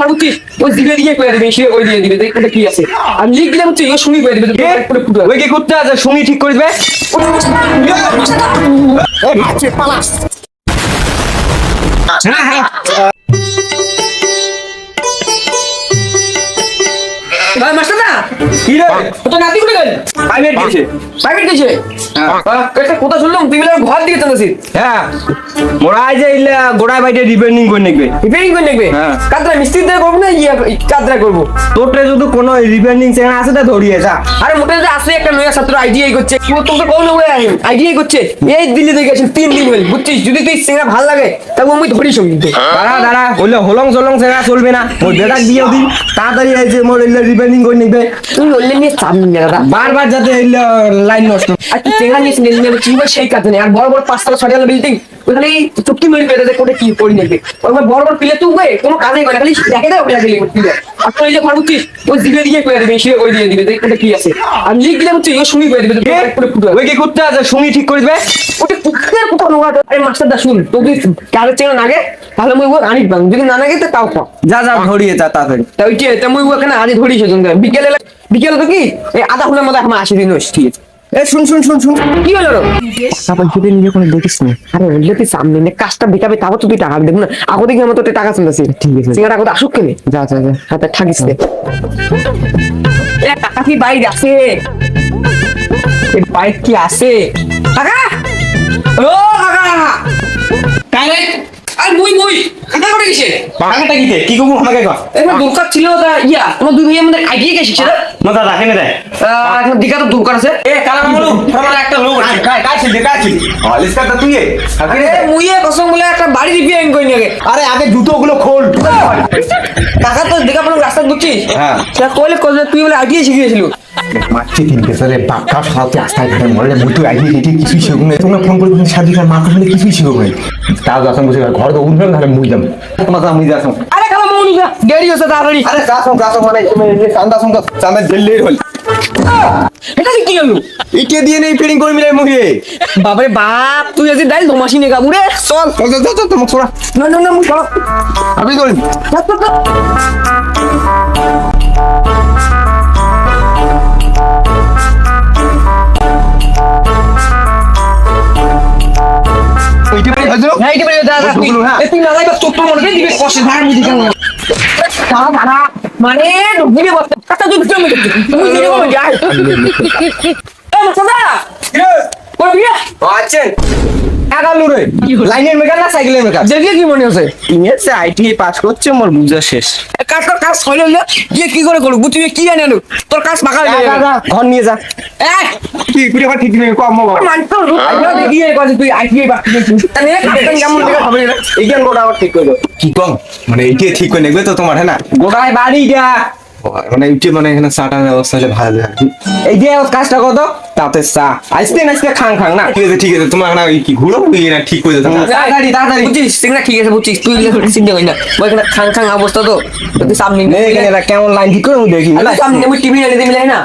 আর বুঝছিস ওই দিবে দিয়ে করে দিবে সে ওই দিয়ে দিবে দেখ কি আছে। আর লিখ দিলে বুঝছিস ও শুনি করে দিবে তো কে? করে ফুটবে ওই কি করতে আছে শুনি ঠিক করে দিবে? হ্যাঁ হ্যাঁ। মাস্টার না কি রে? তো নাতি করে গেল? গেছে প্রাইভেট গেছে? হ্যাঁ। একটা কথা শুনলাম তুই বলে ঘর দিকে চালাছিস হ্যাঁ। মোরা আজ ইলা গোড়ায় বাইটে রিপেয়ারিং করে নিবে। রিপেয়ারিং করে দেখবে হ্যাঁ। কাতরা মিস্ত্রি দিয়ে করব না ইয়ে কাতরা করব? তোরটা যদি কোনো রিপেয়ারিং চেনা আছে তা ধরিয়ে যা। আরে মোটে যে আসে একটা নয়া ছাত্র আইডিআই করছে। ও তোকে কোন আইডিআই করছে। এই দিল্লি থেকে গেছে তিন দিন হল বুঝছিস? যদি তুই ভালো লাগে তবে আমি ধরি সঙ্গী দাঁড়া হলং চলং চলবে না। মোর বেটাক দিয়ে দিই। তাড়াতাড়ি এই যে মোর ইলা রিপেয়ারিং করে নিবে। তুই বললে নিয়ে চাপ নিয়ে বারবার যাতে ইলা লাইন নষ্ট। আর তুই চেঙ্গা নিয়ে সেই কাজ নেই। আর বড় বড় পাঁচতলা ছয়তলা বিল্ডিং ওখানে চুক্তি মেরে কোটে কি করি নেবে। ওখানে বড় বড় পিলে তুই কোনো কাজে করে খালি দেখে দেয় ওটা গেলে পিলে আর তুই যে ঘর দিবে দিয়ে করে দিবে সে ওই দিয়ে দিবে দেখ ওটা কি আছে? আর লিখ দিলে বুঝছিস ও শুনি করে দিবে ওই কি করতে আছে শুনি ঠিক করে দিবে? ওটা কুকুরের কোথাও নোংরা আরে মাস্টার দা শুন তোকে কারও নাগে তাহলে মুই ওই আনিস বাং যদি না নাগে তো তাও খা যা যা ধরিয়ে যা তাড়াতাড়ি। তা ওই যে তা মুই ওখানে আজ ধরিস বিকেলে বিকেলে তো কি? এই আধা ঘণ্টার মধ্যে আমার আসি দিন ঠিক আছে এ শুন শুন শুন শুন। কি হলো রে? তারপর যদি নিজে কোনো দেখিস না। আরে ওইলে তুই সামনে নে কাজটা দেখাবে তারপর তুই টাকা দেবো না। আগো দেখি আমার তোর টাকা শুনতেছি। ঠিক আছে। সিঙ্গারা কথা আসুক কেনে? যা যা যা। হাতে ঠাকিস নে। এ টাকা কি বাইরে আছে? এই বাইক কি আছে? টাকা ও টাকা কারে আর মুই মুই! কি আমাকে কর দরকার ছিল তা ইয়া তোমার দুই ভাইয়ের মধ্যে আইডিয়া গেছে সেটা না দাদা কেন রে এখন দিঘা তো দরকার আছে। এ কালা মামলু আমার একটা লোক আছে। কাই কাই ছিল কাই ছিল অলিস কাটা তুই এ আরে মুইয়ে কসম বলে একটা বাড়ি রিপেয়ারিং করে নিয়ে আরে আগে জুতোগুলো খোল। টাকা তো দেখা পেলাম রাস্তা বুঝছিস হ্যাঁ। তা কইলে কইলে তুই বলে আইডিয়া শিখিয়েছিল। মারছে তিন বাক্কা ঘাটে কিছুই না। তোমরা ফোন করে মাকে কিছুই বসে ঘর তো উঠবে তাহলে মুই যাম তোমার মুই যাসন আরে মৌনি দেরি হচ্ছে তাড়াতাড়ি। আরে যাসন যাসন মানে তুমি চান্দা সঙ্গ দিল্লি হল। এটা কি হলো ইকে দিয়ে নেই ফিটিং করে মিলাই মুখে। বাবারে বাপ তুই আজ ডাইল ধমাসি নে চল চল চল চল তোমার ছোড়া না না না মুই চল আমি করি হজরো হ্যাঁ এটা বেরিয়ে দাঁড়া তুই ওইগুলো, হ্যাঁ। এ তুই না যাইবা চোখ তো মনে দিবে কষে ধার মুদি কেন দাঁড়া দাঁড়া মানে দিবে বস। তুই বলে যাই এ মাসাদা কই বিয়া আছেন এগালু রে লাইনের মেকার না সাইকেলের মেকার দেখলে কি মনে হচ্ছে ইংরেজি আইটি পাস করছে মোর বুঝা শেষ কাজ কর কাজ হইল না দিয়ে কি করে করব তুই কি জানি আনো তোর কাজ পাকা হয়ে যা, যা, যাবে যা, ঘর নিয়ে যা এই কি পুরো কথা ঠিক নেই কম বাবা মানতো আইডিয়া দেখি এই তুই আইডিয়া বাকি তাহলে কাজ কেমন দেখে হবে না এইখান গোটা আবার ঠিক করব কি কম মানে এইটা ঠিক করে নেবে তো তোমার হ্যাঁ না গোটায় বাড়িটা মানে এইটা মানে এখানে চাটার ব্যবস্থা হলে ভালো হয় এই যে কাজটা কত তাতে চা আইসতে নাইসতে খাং খাং না ঠিক আছে ঠিক আছে তোমার না কি ঘুরো না ঠিক তাড়াতাড়ি তাড়াতাড়ি বুঝছিস সিগনা ঠিক আছে বুঝছিস তুই চিন্তা করি না ওইখানে খাং খাং অবস্থা তো তুই সামনে নে এখানে এরা কেমন লাইন ঠিক করে আমি দেখি সামনে আমি টিভি এনে দিবি না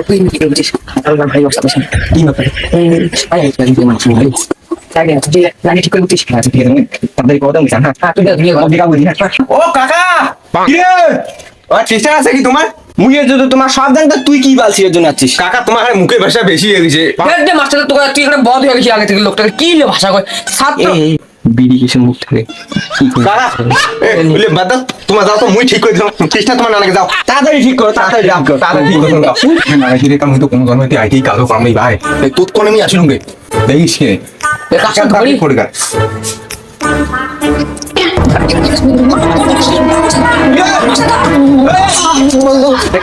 তুই বুঝছিস ভাই অবস্থা কি ব্যাপার তুই মানে লাগে লাগে আচ্ছা হ্যাঁ হ্যাঁ ও কাকা কি রে আর চেষ্টা আছে কি তোমার? মুইয়ে যদি তোমার সব জানতো তুই কি বালছি এর জন্য আছিস? কাকা তোমার হারে মুখে ভাষা বেশি হয়ে গেছে। দে মাস্টার তোকে তুই এখানে বদ হয়ে গেছিস আগে থেকে লোকটাকে? কি লে ভাষা কয়? ছাত্র। বিড়ি কিসে মুখ থেকে? কাকা বলে বাদ দাও তোমার যাও তো মুই ঠিক করে দিলাম। চেষ্টা তোমার নানাকে যাও তাড়াতাড়ি ঠিক করো তাড়াতাড়ি রাখ তাহলে ঠিক করে দাও। না হিরে কাম তো কোন জন্মতে আইটি কালো কামই ভাই। তুত কোন আমি আসুন গে দেখিস কে? এ কাজটা ধরি পড়ে গা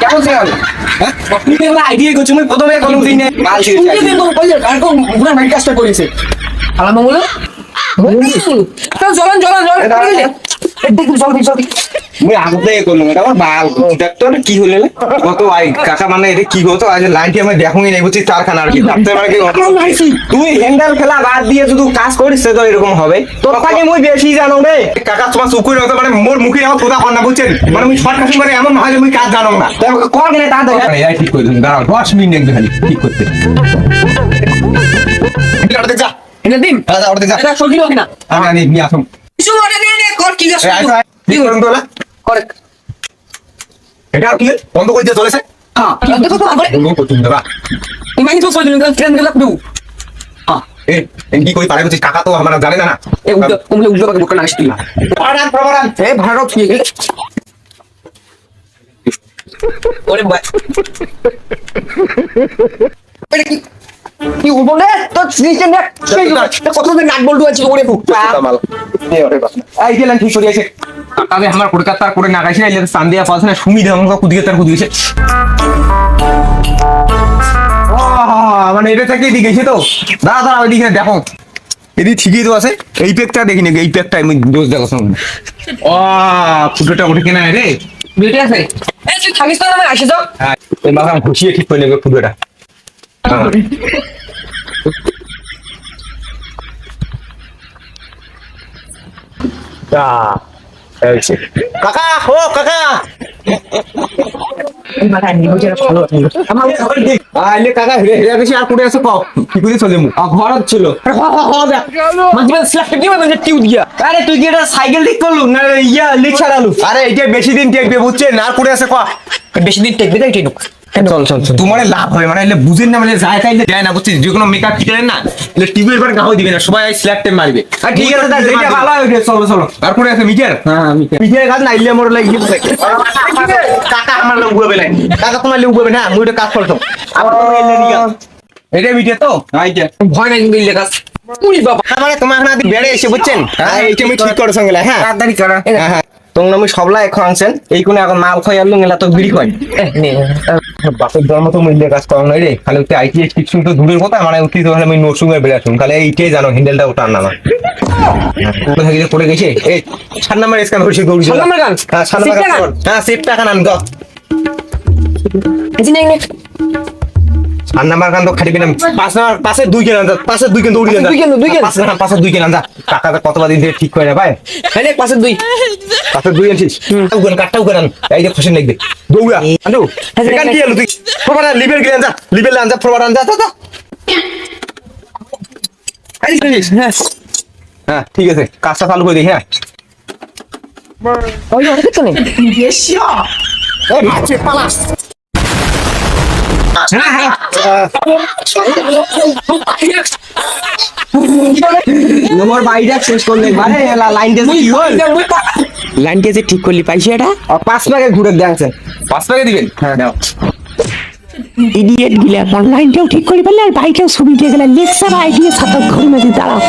কেমন হ্যাঁ এগুলো আইডিয়া করছিস মুই প্রথমে কোন গুনা মাইক কাজটা করেছে আলা মামুল চল চলন জল জল জল মুই আগতে করলাম এটা আমার বাল ডাক্তার কি হলে কত আই কাকা মানে এটা কি হতো? আজ লাইনটি আমি দেখুই নাই বুঝছি? চারখানা আর কি ডাক্তার মানে কি তুই হ্যান্ডেল খেলা বাদ দিয়ে শুধু কাজ করিস তো এরকম হবে। তোর থেকে মুই বেশি জানো রে। কাকা তোমার চুকুর হতো মানে মোর মুখে আমার কথা কর বুঝছেন মানে মুই শর্ট কাটিং মানে এমন হয় মুই কাজ জানো না। কর কেন তাড়াতাড়ি এই ঠিক করে দিন দাঁড়াও দশ মিনিট একটু খালি ঠিক করতে। যা। এটা দিন। যা, যা, ওটা দেখ যা। এটা সরকি না। আমি আনি আসুন। কিছু ওটা নিয়ে কর কি করুন তো না এটা আর কি? বন্ধ করে দিয়ে চলেছে? হ্যাঁ। তো বন্ধ করতে ট্রেন দেবো হ্যাঁ। এ কি কই পারে বুঝছিস কাকা তো আমার জানে না না। এ উল্টো কমলে উল্টো পাকে বোকা আসছিল প্রবারান প্রবারান এ ভাড়া ঠিক ওরে বাবা। এটা কি? কি উল্টো তো নিচে নে কত নাট বল্টু আছে? ওরে এই গেলেন ঠিক সরিয়েছে কাকাবে আমার কলকাতা করে না গাইছে এলে সান্দিয়া পালছে না সুমিধা আমাকে কুদিয়ে তার কুদিয়েছে মানে এটা থেকে এদিকে তো। দাঁড়া দাঁড়া ওইদিকে দেখো। এদিকে ঠিকই তো আছে। এই পেকটা দেখিনি এই পেকটা আমি দোষ দেখো শোন ও ফুটোটা ওঠে কেনা রে। বিউটি আছে? এ তুই থাকিস তো না আসে যাও। হ্যাঁ এই মাথা ঘুষিয়ে ঠিক করে নেবে ফুটোটা। তা। কাকা ও কাকা। আইলে কাকা হেরে হেরে বেশি আর কোটে আছে কও? কি করে চলে মু ঘর ছিল মাঝে স্ল্যাপ কি মানে টিউ দিয়া। আরে তুই কি এটা সাইকেল ঠিক করলু না ইয়া লিক ছাড়ালু? আরে এটা বেশি দিন টেকবে বুঝছেন? আর কোটে আছে ক বেশি দিন টেকবে তাই টেনুক। চল চল চল। তোমার লাভ হবে মানে এলে বুঝেন না মানে যায় তাইলে যায় না বুঝছিস? যে কোনো মেকআপ কিটেন না এলে টিভি এবার গাও দিবে না সবাই স্ল্যাপ টাইম মারবে। আর ঠিক আছে দাদা এটা ভালো হয়েছে চলো চলো। আর কোটে আছে মিটার হ্যাঁ কাজ না ইলে মোর লাগি কাকা আমার কাকা তোমার না মুই এটা কাজ করছ আমার কোনো এলে এটা মিটে তো? আইটা ভয় নাই কিন্তু লেখা উড়ি বাবা। মানে তোমার না বেড়ে এসে বুঝছেন? হ্যাঁ এইটা আমি ঠিক করে সঙ্গে হ্যাঁ। তাড়াতাড়ি করা। হ্যাঁ হ্যাঁ। তোমরা আমি সবলা এখন আনছেন এই কোনে এখন মাল খাই আনলুম এলা তো বিড়ি খাই নে বাপের ধর্ম তো মূল্য কাজ করা নাই রে। খালি ওতে আইটি কিছু তো দূরের কথা মানে উঠি তো আমি নরসুঙ্গে বেড়ে আসুন। খালি এইটাই জানো হ্যান্ডেলটা ওটার না কোথা থেকে পড়ে গেছে? এই সাত নাম্বার স্ক্যান হয়েছে গৌরী সাত নাম্বার গান? হ্যাঁ সাত নাম্বার গান। হ্যাঁ সেফ টাকা নান গো এই সাত নাম্বার গান তো খাটি পেলাম পাঁচ নাম্বার পাশে দুই কেন আনজা পাশে দুই কেন দৌড়ি আনজা দুই কেন, দুই কেন? পাশে হ্যাঁ, পাশে দুই কেন আনজা টাকা তো কতবার দিন থেকে ঠিক করে না ভাই? এই পাশে দুই। পাশে দুই আনছিস? উগান কাটটা উগান আন। এই যে খুশি লাগবে দৌড়া আনু সেখান কি আলু তুই? প্রবার লিবেল গিয়ে আনজা লিবেল আনজা প্রবার আনজা যা যা হ্যাঁ। হ্যাঁ ঠিক আছে কাজটা চালু করে দেখি হ্যাঁ। ওই অনেক তো নেই। এই মাছে পালাস। হ্যাঁ হ্যাঁ শেষ করলে। মানে লাইন দিয়ে কি হল? লাইনটা যে ঠিক করলি পাইছি এটা? পাঁচ পাকে ঘুরে দেখছেন পাঁচ টাকা দিবেন? হ্যাঁ ইডিয়েট গিলা লাইনটাও ঠিক করে ফেললে আর বাইকটাও ছবি দিয়ে গেলে লেকচার আইডিয়া ছাতা ঘুরে মাঝে দাঁড়াও।